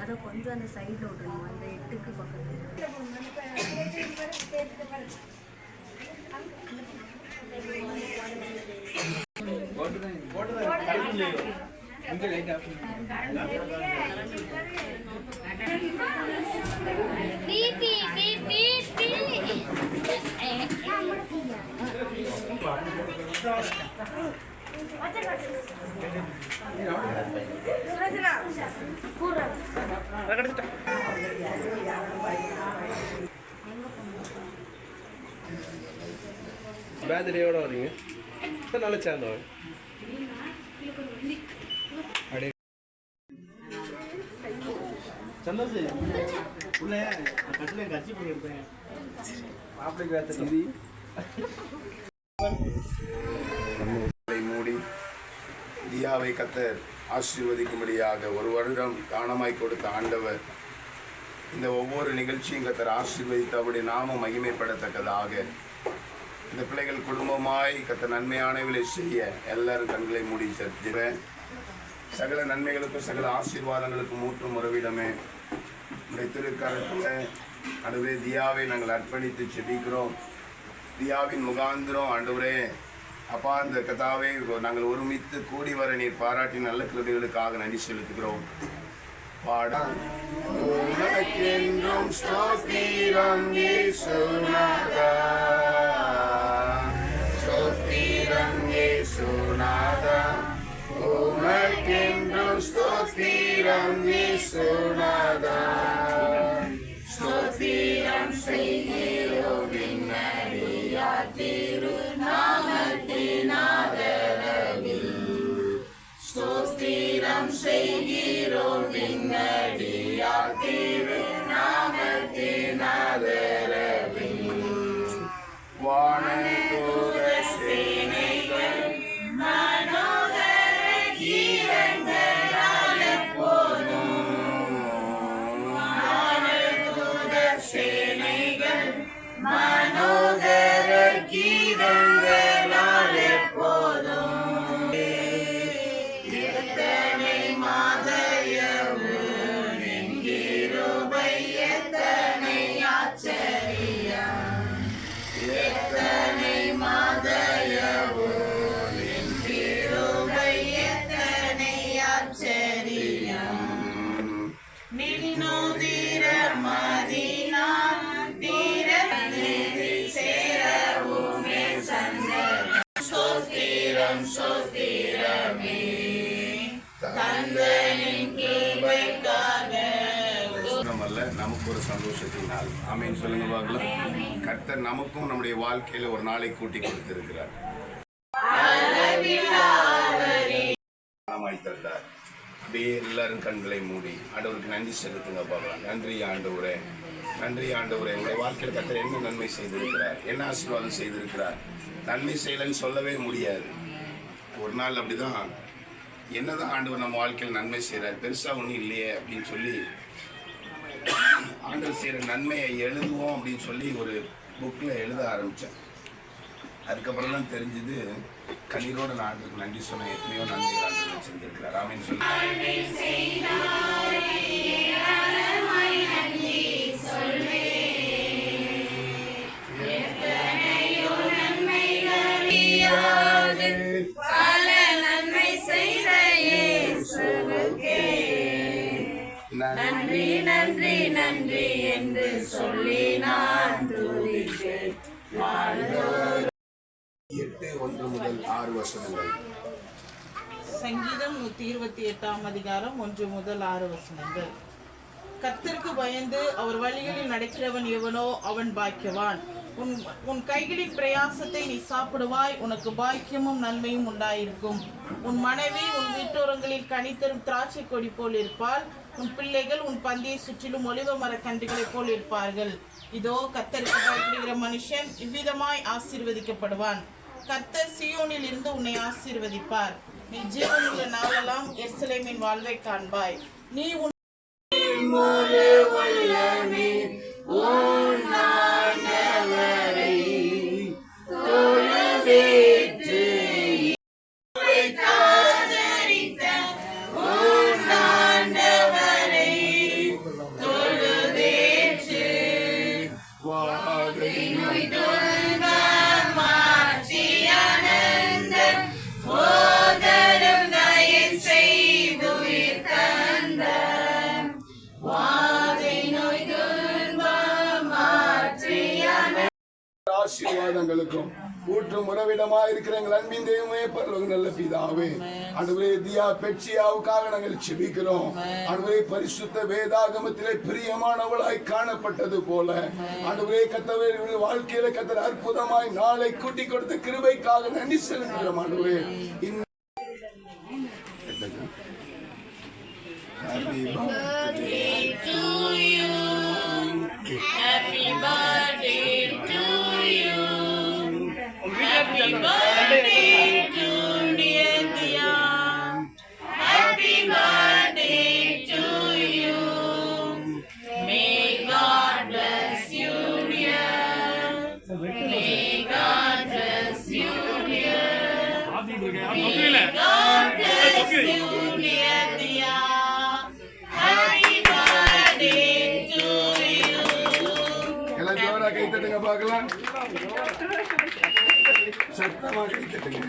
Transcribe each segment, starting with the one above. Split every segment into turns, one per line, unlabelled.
அதை கொஞ்சம் அந்த சைடில் விட்டுருணும் அந்த எட்டுக்கு பக்கத்தில்.
Pipi,
வரீங்க. எத்தனை நாள் சேர்ந்தவன் அப்படியே
சந்தோஷ் உள்ள கட்டில கட்சி பண்ணியிருப்பேன்
மாப்பிள்ளைக்கு
அவை கத்தர் ஆசீர்வதிக்கும்படியாக ஒரு வருடம் தானமாய் கொடுத்த ஆண்டவர். இந்த ஒவ்வொரு நிகழ்ச்சியும் கத்தர் ஆசீர்வதித்து அவருடைய நாமம் மகிமைப்படத்தக்கதாக. இந்த பிள்ளைகள் குடும்பமாய் கத்த நன்மையானவிலை செய்ய எல்லாரும் கண்களை மூடி சர்ஜிறேன் சகல நன்மைகளுக்கும் சகல ஆசீர்வாதங்களுக்கும் மூற்றும் உறவிடமே. இந்த திருக்கரத்தில் நடுவே தியாவை நாங்கள் அர்ப்பணித்து செபிக்கிறோம். தியாவின் முகாந்திரம் ஆண்டவரே அப்பா இந்த கதாவை நாங்கள் ஒருமித்து கூடி வர நீர் பாராட்டி நல்ல கிருதிகளுக்காக நன்றி செலுத்துகிறோம். பாடா. உனக்கென்றும் ஸ்தோத்திரம் இயேசுநாதா. ஸ்தோத்திரம் இயேசுநாதா. உனக்கென்றும் ஸ்தோத்திரம் இயேசுநாதா. ஸ்தோத்திரம் செய்கிறோம் விண்ணடியா திருநாமத்தினாதரவில் எத்தனை மாதயவும் என்கிருபை எத்தனை ஆச்சரியம் எத்தனை மாதயவும் என்கிருபை எத்தனை ஆச்சரியம் நின்னுதிர மதினான் தீர சேரவுமே சந்தனம் சோஸ்திரம் சோஸ்திரமே சந்தோஷத்தின் நாள் ஆமீன். சொல்லுங்க பார்க்கலாம் கர்த்தர் நமக்கும் நம்முடைய வாழ்க்கையில ஒரு நாளை கூட்டி கொடுத்திருக்கிறார். தந்தார். அப்படியே எல்லாரும் கண்களை மூடி ஆண்டவருக்கு நன்றி செலுத்துங்க பார்க்கலாம் நன்றி ஆண்டவரே. நன்றி ஆண்டவரே. எங்களுடைய வாழ்க்கையில் கத்தர் என்ன நன்மை செய்திருக்கிறார்? என்ன ஆசீர்வாதம் செய்திருக்கிறார்? நன்மை செய்யலைன்னு சொல்லவே முடியாது. ஒரு நாள் அப்படிதான். என்னதான் ஆண்டவர் நம்ம வாழ்க்கையில் நன்மை செய்கிறார் பெருசாக ஒன்றும் இல்லையே அப்படின்னு சொல்லி ஆண்டவர் செய்கிற நன்மையை எழுதுவோம் அப்படின்னு சொல்லி ஒரு புக்கில் எழுத ஆரம்பித்தேன். அதுக்கப்புறம் தான் தெரிஞ்சது கண்ணீரோட நான் ஆண்டுக்கு நன்றி சொன்னேன். எத்தனையோ நன்மைகள் ஆண்டவர் செஞ்சிருக்கிறார் ஆமீன் சொல்லி
நன்றி நன்றி நன்றி என்று சொல்லி நான் துதிப்பேன்
எட்டு ஒன்று முதல் ஆறு வசனங்கள்.
சங்கீதம் நூத்தி இருபத்தி எட்டாம் அதிகாரம் ஒன்று முதல் ஆறு வசனங்கள். கர்த்தருக்கு பயந்து அவர் வழிகளில் நடக்கிறவன் எவனோ அவன் பாக்கியவான். உன் உன் கைகளின் பிரயாசத்தை நீ சாப்பிடுவாய் உனக்கு பாக்கியமும் நன்மையும் உண்டாயிருக்கும். உன் மனைவி உன் வீட்டோரங்களில் கனித்தரும் திராட்சை கொடி போல் இருப்பாள் உன் பிள்ளைகள் உன் பந்தியை சுற்றிலும் ஒளிவ மரக்கன்றுகளைப் போல் இருப்பார்கள். இதோ கத்தருக்கு பயப்படுகிற மனுஷன் இவ்விதமாய் ஆசீர்வதிக்கப்படுவான். கர்த்தர் சியோனில் இருந்து உன்னை ஆசீர்வதிப்பார். நீ ஜீவனுள்ள நாளெல்லாம் எர்சலேமின் வாழ்வை காண்பாய். நீ உன்
ஆசீர்வாதங்களுக்கும் ஊற்றும் உறவிடமா இருக்கிற எங்கள் அன்பின் தெய்வமே பரலோக நல்ல பிதாவே. அனுவே தியா பெட்சியாவுக்காக நாங்கள் செபிக்கிறோம். அனுவே பரிசுத்த வேதாகமத்திலே பிரியமானவளாய் காணப்பட்டது போல. அனுவே கத்தவே வாழ்க்கையில கத்தர் அற்புதமாய் நாளை கூட்டி கொடுத்த கிருபைக்காக நன்றி செலுத்துகிறோம் இந்த Happy birthday.
May God bless you, dear Dia. Happy birthday to you.
எல்லாம் ஜோரா கை தட்டுங்க பார்க்கலாம் சத்தமா கை தட்டுங்க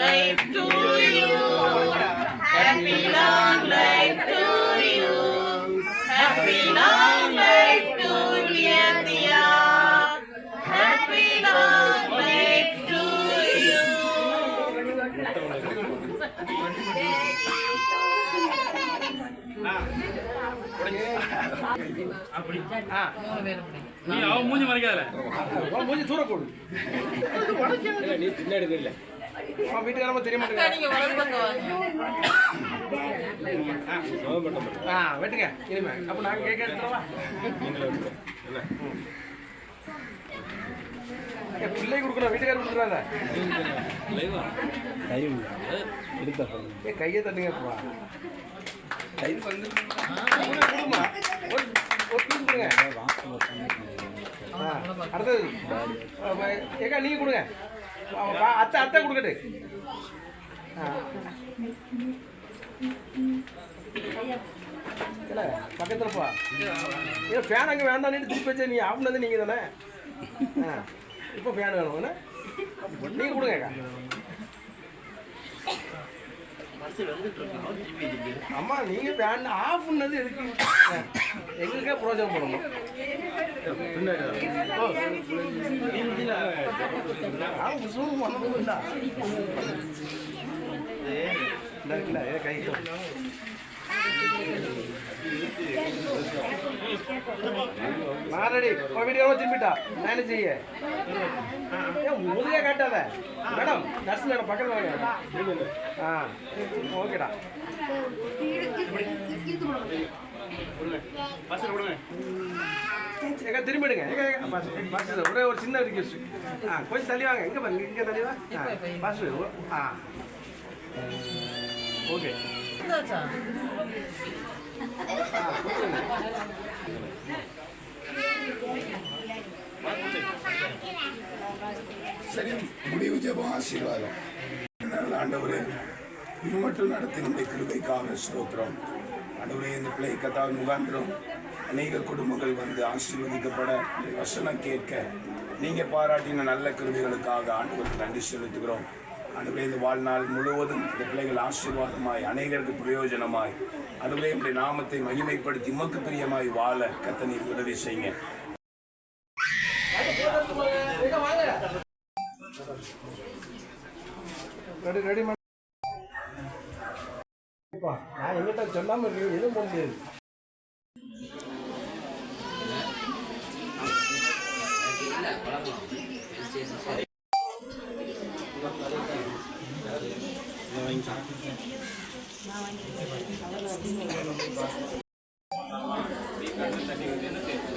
life to you. Happy long life to you.
நீ அவன் மூஞ்சி மறைக்காத
உன் மூஞ்சி தூர போடு. நீ பின்னாடி தெரியல உன் வீட்டுக்காரமா தெரிய மாட்டேங்க. ஆ வெட்டுங்க இனிமே. அப்போ நாங்கள் கேட்க எடுத்துருவா பிள்ளை கொடுக்கணும் வீட்டுக்காரர் கொடுக்குறாங்க கையை தட்டுங்கப்பா கை வந்து கொடுங்க அடுத்தது ஏக்கா நீங்கள் கொடுங்க அத்தை அத்தை கொடுக்கட்டு ஆ இல்ல பக்கத்துல போ ஏன் ஃபேன் அங்கே வேண்டாம் திருப்பி வச்சா நீ ஆஃப் பண்ணது நீங்கள் தானே ஆ இப்போ ஃபேன் வேணும் என்ன நீங்கள் கொடுங்க அக்கா அம்மா நீங்கள் வேண்ட ஆஃப் பண்ணது எதுக்கு? எங்களுக்கே ப்ரோஜனம் பண்ணணும். இந்த இருக்குல்ல, கை. மாரடி உன் வீட்டுக்கு திரும்பிட்டா? என்ன செய்ய. முதுகே காட்டாத. மேடம் நர்ஸ் மேடம் பக்கத்தில் வாங்க. ஆ ஓகேடா. திரும்பிடுங்க. ஒரே ஒரு சின்ன ரிக்வெஸ்ட் ஆ கொஞ்சம் தள்ளி வாங்க. எங்க பாருங்க இங்க தள்ளி வா. பஸ் ஆ. ஓகே.
இந்தாச்சா?
சரி முடிவு ஜெபம் ஆசீர்வாதம். ஆண்டவரே இது மட்டும் நடத்தினுடைய கிருபைக்காக ஸ்தோத்திரம். ஆண்டவரே இந்த பிள்ளை கத்தாவின் முகாந்திரம் அநேக குடும்பங்கள் வந்து ஆசீர்வதிக்கப்பட வசனம் கேட்க நீங்க பாராட்டின நல்ல கிருபைகளுக்காக ஆண்டவருக்கு நன்றி செலுத்துகிறோம். அதுவே இந்த வாழ்நாள் முழுவதும் இந்த பிள்ளைகள் ஆசீர்வாதமாய் அநேகருக்கு பிரயோஜனமாய் அதுவே உடைய நாமத்தை மகிமைப்படுத்தி உமக்கு பிரியமாய் வாழ கத்த உதவி செய்யுங்க.
ரெடி ரெடி நான் எங்கிட்ட சொல்லாம இருக்கீங்க எதுவும் போக முடியாது.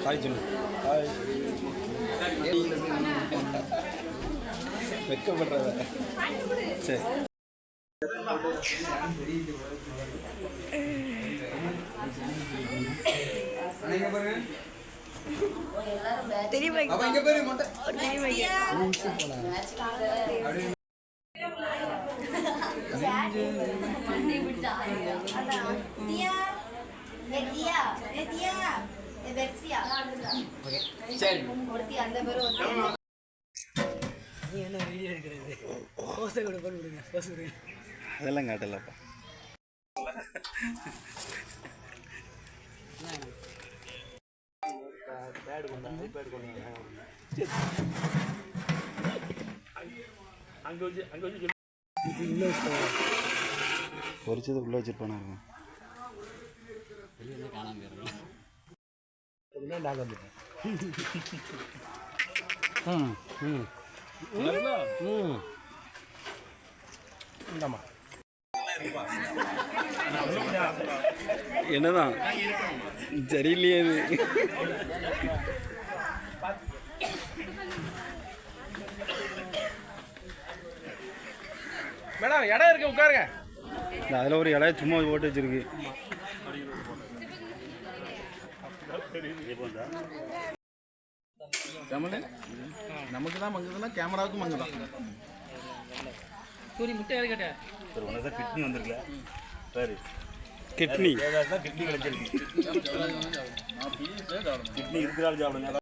ஹாய் சொல்லு ஹாய் வெக்கப்படுறத. சரி.
தியா ஏ தியா ஏ தியா ஏ பெர்சியா
சரி
ஒருத்தி அந்த பேரும் ஒருத்தி
அதெல்லாம் காட்டலப்பா.
அங்கே வச்சு அங்கே வச்சு சொல்லு
பொரிச்சது உள்ள வச்சிருப்பானா இருக்கும்
நாங்கள் வந்துட்டோம் ம் ம். ம். இந்தாம்மா.
என்னதான்? சரியில்லையே இது.
மேடம் இடம் இருக்கு உட்காருங்க.
இந்த அதில் ஒரு இலைய சும்மா போட்டு வச்சிருக்கு.
கமலு நமக்கு தான் மங்குதுன்னா கேமராவுக்கும் மங்கு தான்.
கிட்னி வந்திருக்கல சரி. கிட்னி. கிட்னி கிடைச்சிருக்கு கிட்னி இருக்கிறாள் சாப்பிடுங்க